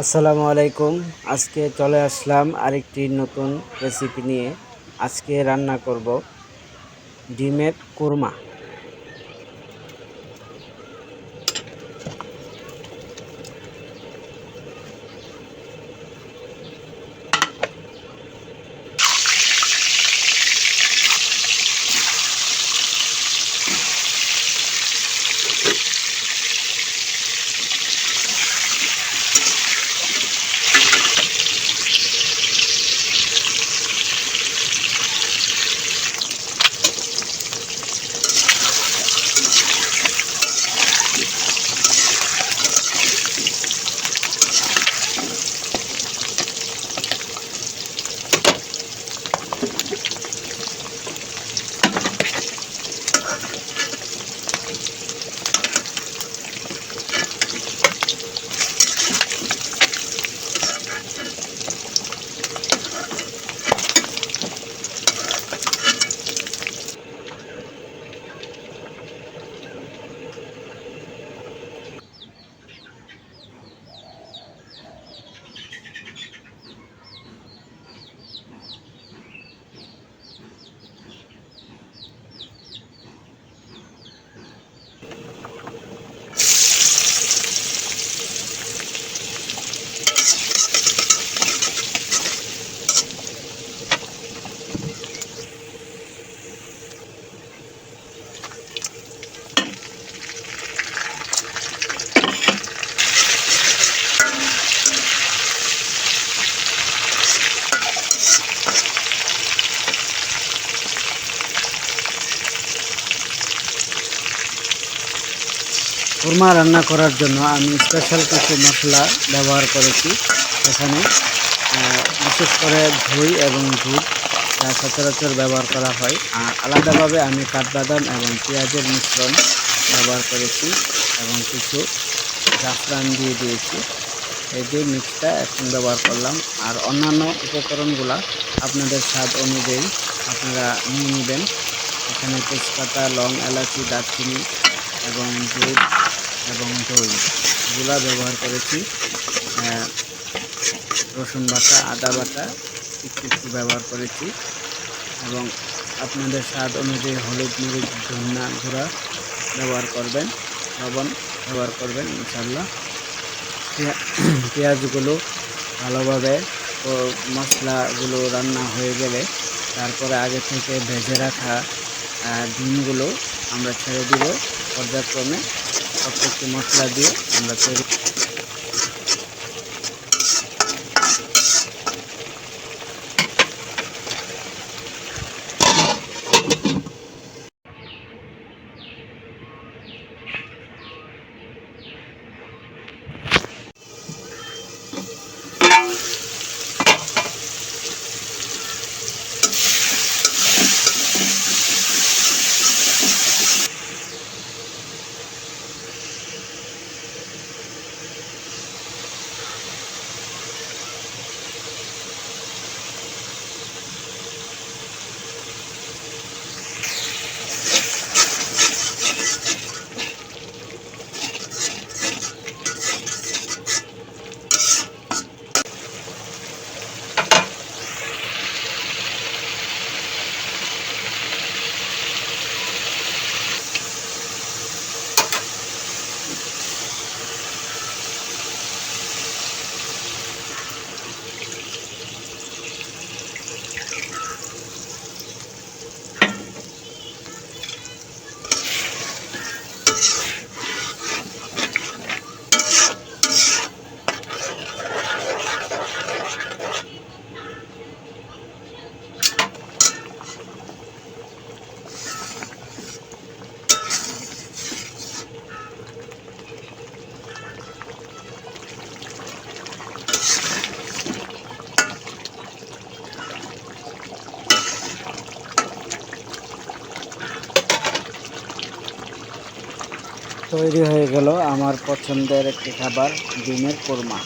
আসসালামু আলাইকুম। আজকে চলে আসলাম আরেকটি নতুন রেসিপি নিয়ে। আজকে রান্না করব ডিমের কোরমা। কোরমা রান্না করার জন্য আমি স্পেশাল কিছু মশলা ব্যবহার করেছি। এখানে বিশেষ করে ধুই এবং দুধ যা সচরাচর ব্যবহার করা হয়। আর আলাদাভাবে আমি কাঠবাদাম এবং পেঁয়াজের মিশ্রণ ব্যবহার করেছি এবং কিছু জাফরান দিয়ে দিয়েছি। এই যে মিক্সটা এখন ব্যবহার করলাম। আর অন্যান্য উপকরণগুলা আপনাদের স্বাদ অনুযায়ী আপনারা নিয়ে নেবেন। এখানে তেজপাতা, লং, এলাচি, দারচিনি এবং দুধ এবং দই। এগুলা ব্যবহার করেছি। রসুন বাটা, আদা বাটা একটু একটু ব্যবহার করেছি। এবং আপনাদের স্বাদ অনুযায়ী হলুদ মরিচ, ধনিয়া গুঁড়া ব্যবহার করবেন, লবণ ব্যবহার করবেন ইনশাল্লাহ পেঁয়া- পেঁয়াজগুলো ভালোভাবে মশলাগুলো রান্না হয়ে গেলে তারপরে আগে থেকে ভেজে রাখা ডিমগুলো আমরা ছেড়ে দিব পর্যায়ক্রমে। প্রত্যেকটি মশলা দিয়ে আমরা তৈরি তৈরি হয়ে গেল আমার পছন্দের একটি খাবার ডিমের কোরমা।